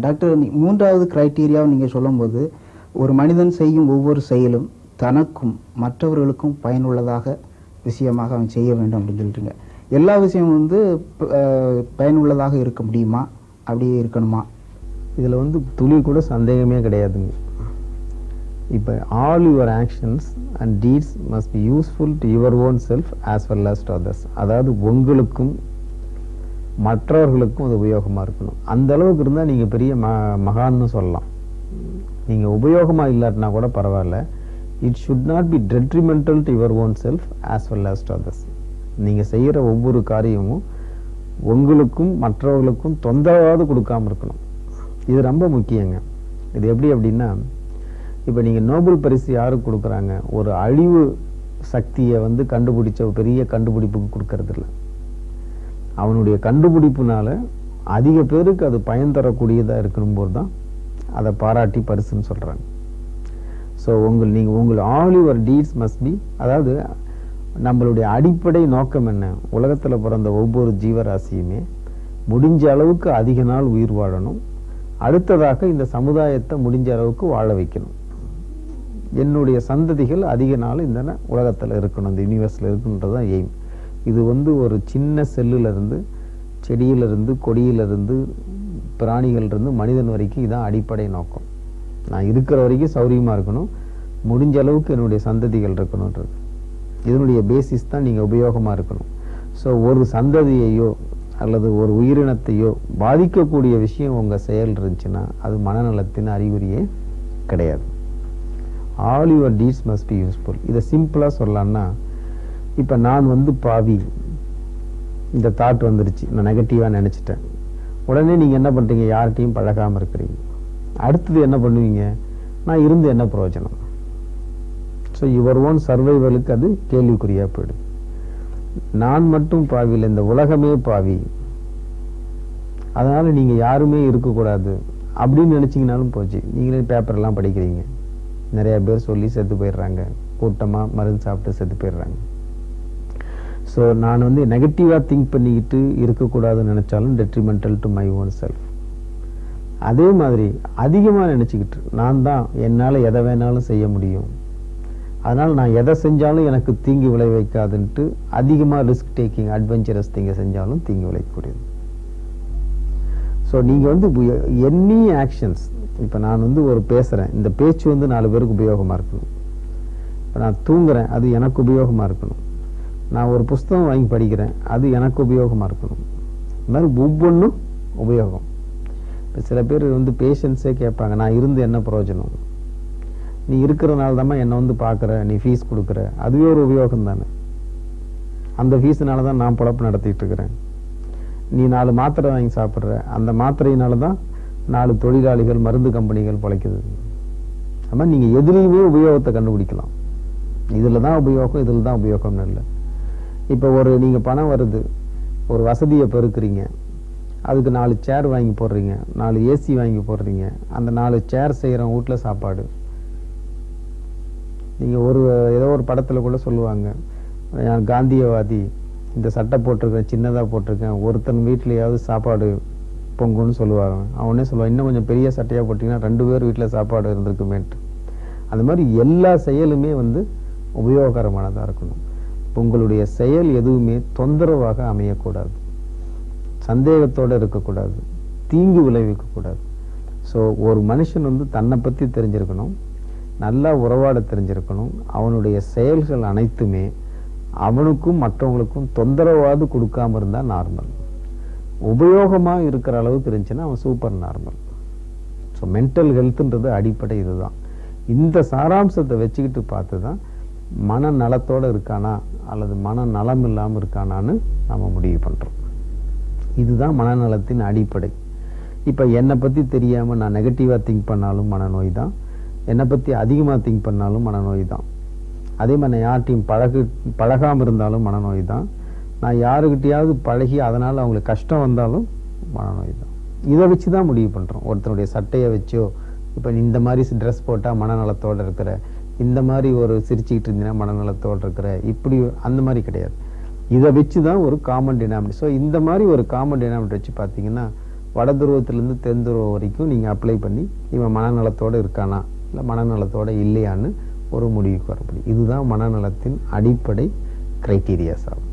Doctor மூன்றாவது கிரைட்டீரியாவை நீங்கள் சொல்லும்போது ஒரு மனிதன் செய்யும் ஒவ்வொரு செயலும் தனக்கும் மற்றவர்களுக்கும் பயனுள்ளதாக விஷயமாக அவன் செய்ய வேண்டும் அப்படின்னு சொல்லிட்டுங்க. எல்லா விஷயமும் வந்து பயனுள்ளதாக இருக்க முடியுமா? அப்படியே இருக்கணுமா? இதில் வந்து துளி கூட சந்தேகமே கிடையாதுங்க. இப்போ all your actions and deeds must be useful to your own self as well as to others அதாவது உங்களுக்கும் மற்றவர்களுக்கும் அது உபயோகமாக இருக்கணும். அந்த அளவுக்கு இருந்தால் நீங்கள் பெரிய ம மகான்னு சொல்லலாம். நீங்கள் உபயோகமாக இல்லாட்டினா கூட பரவாயில்ல. It should not be detrimental to your own self as well as to others நீங்கள் செய்கிற ஒவ்வொரு காரியமும் உங்களுக்கும் மற்றவர்களுக்கும் தொந்தரவாவது கொடுக்காமல் இருக்கணும். இது ரொம்ப முக்கியங்க. இது எப்படி அப்படின்னா இப்போ நீங்கள் நோபல் பரிசு யாருக்கு கொடுக்குறாங்க? ஒரு அழிவு சக்தியை வந்து கண்டுபிடிச்ச பெரிய கண்டுபிடிப்புக்கு கொடுக்கறது இல்ல அவனுடைய கண்டுபிடிப்புனால அதிக பேருக்கு அது பயன் தரக்கூடியதாக இருக்கணும்போது தான் அதை பாராட்டி பரிசுன்னு சொல்கிறாங்க ஸோ உங்கள் நீங்கள் உங்கள் all your deeds must be அதாவது நம்மளுடைய அடிப்படை நோக்கம் என்ன? உலகத்தில் பிறந்த ஒவ்வொரு ஜீவராசியுமே முடிஞ்ச அளவுக்கு அதிக நாள் உயிர் வாழணும். அடுத்ததாக இந்த சமுதாயத்தை முடிஞ்ச அளவுக்கு வாழ வைக்கணும். என்னுடைய சந்ததிகள் அதிக நாள் இந்த உலகத்தில் இருக்கணும் இந்த யூனிவர்ஸில் இருக்குன்றது தான் எய்ம் இது வந்து ஒரு சின்ன செல்லுலேருந்து செடியிலிருந்து கொடியிலிருந்து பிராணிகள்லேருந்து மனிதன் வரைக்கும் இதான் அடிப்படை நோக்கம். நான் இருக்கிற வரைக்கும் சௌரியமாக இருக்கணும். முடிஞ்ச அளவுக்கு என்னுடைய சந்ததிகள் இருக்கணுன்றது. இதனுடைய பேசிஸ் தான் நீங்கள் உபயோகமாக இருக்கணும். ஸோ ஒரு சந்ததியையோ அல்லது ஒரு உயிரினத்தையோ பாதிக்கக்கூடிய விஷயம் உங்கள் செயல் இருந்துச்சுன்னா அது மனநலத்தின் அறிகுறியே கிடையாது. All your deeds must be useful இதை சிம்பிளாக சொல்லலாம்னா இப்போ நான் வந்து பாவி. இந்த தாட் வந்துருச்சு. நான் நெகட்டிவாக நினச்சிட்டேன். உடனே நீங்கள் என்ன பண்ணுறீங்க யார்கிட்டையும் பழகாமல் இருக்கிறீங்க. அடுத்தது என்ன பண்ணுவீங்க? நான் இருந்து என்ன பிரயோஜனம்? ஸோ யுவர் ஓன் சர்வைவலுக்கு அது கேள்விக்குறியாக போயிடும் நான் மட்டும் பாவி இல்லை. இந்த உலகமே பாவி. அதனால நீங்க யாருமே இருக்கக்கூடாது. அப்படின்னு நினச்சிங்கனாலும் போச்சு. நீங்களே பேப்பர்லாம் படிக்கிறீங்க. நிறைய பேர் சொல்லி செத்து போயிடுறாங்க. கூட்டமா மருந்து சாப்பிட்டு செத்து போயிடுறாங்க. ஸோ நான் வந்து நெகட்டிவாக திங்க் பண்ணிக்கிட்டு இருக்கக்கூடாதுன்னு நினைச்சாலும் detrimental to my own self அதே மாதிரி அதிகமாக நினச்சிக்கிட்டு நான் தான் என்னால் எதை வேணாலும் செய்ய முடியும். அதனால் நான் எதை செஞ்சாலும் எனக்கு தீங்கு விளைவிக்காதுன்ட்டு அதிகமாக ரிஸ்க் டேக்கிங் அட்வென்ச்சரஸ் திங்கை செஞ்சாலும் தீங்கு விளைவிக்கக்கூடியது. ஸோ நீங்கள் வந்து எனி ஆக்ஷன்ஸ் இப்போ நான் வந்து ஒரு பேசுகிறேன் இந்த பேச்சு வந்து நாலு பேருக்கு உபயோகமாக இருக்கணும். இப்போ நான் தூங்குறேன். அது எனக்கு உபயோகமாக இருக்கணும். நான் ஒரு புஸ்தகம் வாங்கி படிக்கிறேன். அது எனக்கு உபயோகமாக இருக்கணும். இந்த மாதிரி ஒவ்வொன்றும் உபயோகம். இப்போ சில பேர் வந்து பேஷன்ஸே கேட்பாங்க நான் இருந்து என்ன பிரயோஜனம்? நீ இருக்கிறனால தாம்மா என்னை வந்து பார்க்குற நீ ஃபீஸ் கொடுக்குற. அதுவே ஒரு உபயோகம் தானே. அந்த ஃபீஸுனால தான் நான் பொழப்பு நடத்திட்டு இருக்கிறேன். நீ நாலு மாத்திரை வாங்கி சாப்பிட்ற. அந்த மாத்திரையினால தான் நாலு தொழிலாளிகள் மருந்து கம்பெனிகள் பிழைக்குது. அது மாதிரி நீங்கள் எதுலேயுமே உபயோகத்தை கண்டுபிடிக்கலாம். இதில் தான் உபயோகம் இதில் தான் உபயோகம்னு இல்லை. இப்போ ஒரு நீங்கள் பணம் வருது ஒரு வசதியை பெருக்கிறீங்க. அதுக்கு நாலு சேர் வாங்கி போடுறீங்க நாலு ஏசி வாங்கி போடுறீங்க அந்த நாலு சேர் செய்கிற வீட்டில் சாப்பாடு. நீங்கள் ஒரு ஏதோ ஒரு படத்தில் கூட சொல்லுவாங்க நான் காந்தியவாதி இந்த சட்டை போட்டிருக்கேன் சின்னதாக போட்டிருக்கேன் ஒருத்தன் வீட்டிலையாவது சாப்பாடு பொங்குன்னு சொல்லுவாங்க. அவனே சொல்லுவான் இன்னும் கொஞ்சம் பெரிய சட்டையாக போட்டிங்கன்னா ரெண்டு பேர் வீட்டில் சாப்பாடு இருந்திருக்குமேன்ட்டு. அந்த மாதிரி எல்லா செயலுமே வந்து உபயோகரமானதாக இருக்கணும். உங்களுடைய செயல் எதுவுமே தொந்தரவாக அமையக்கூடாது. சந்தேகத்தோடு இருக்கக்கூடாது. தீங்கு விளைவிக்கக்கூடாது. ஸோ ஒரு மனுஷன் வந்து தன்னை பற்றி தெரிஞ்சிருக்கணும். நல்லா உறவாட தெரிஞ்சிருக்கணும். அவனுடைய செயல்கள் அனைத்துமே அவனுக்கும் மற்றவங்களுக்கும் தொந்தரவாது கொடுக்காம இருந்தால் நார்மல் உபயோகமாக இருக்கிற அளவுக்கு இருந்துச்சுன்னா அவன் சூப்பர் நார்மல் ஸோ மென்டல் ஹெல்த்துன்றது அடிப்படை இதுதான். இந்த சாராம்சத்தை வச்சுக்கிட்டு பார்த்து தான் மன நலத்தோடு இருக்கானா அல்லது மன நலம் இல்லாமல் இருக்கானான்னு நம்ம முடிவு பண்ணுறோம் இதுதான் மனநலத்தின் அடிப்படை. இப்போ என்னை பற்றி தெரியாமல் நான் நெகட்டிவாக திங்க் பண்ணாலும் மனநோய் தான். என்னை பற்றி அதிகமாக திங்க் பண்ணாலும் மனநோய் தான். அதே மாதிரி நான் யார்கிட்டையும் பழகு பழகாமல் இருந்தாலும் மனநோய் தான். நான் யாருக்கிட்டையாவது பழகி அதனால் அவங்களுக்கு கஷ்டம் வந்தாலும் மனநோய் தான். இதை வச்சு தான் முடிவு பண்ணுறோம் ஒருத்தனுடைய சட்டையை வச்சோ இப்போ இந்த மாதிரி ட்ரெஸ் போட்டால் மனநலத்தோடு இருக்கிற இந்த மாதிரி ஒரு சிரிச்சுக்கிட்டு இருந்தீங்கன்னா மனநலத்தோடு இருக்கிற இப்படி அந்த மாதிரி கிடையாது. இதை வச்சு தான் ஒரு காமன் டினாமினேட் ஸோ இந்த மாதிரி ஒரு காமன் டினாமினேட் வச்சு பார்த்தீங்கன்னா வட துருவத்திலேருந்து தென் துருவம் வரைக்கும் நீங்கள் அப்ளை பண்ணி இவன் மனநலத்தோடு இருக்கானா இல்லை மனநலத்தோடு இல்லையான்னு ஒரு முடிவுக்கு வர முடியும் இதுதான் மனநலத்தின் அடிப்படை க்ரைட்டீரியாஸ் ஆகும்.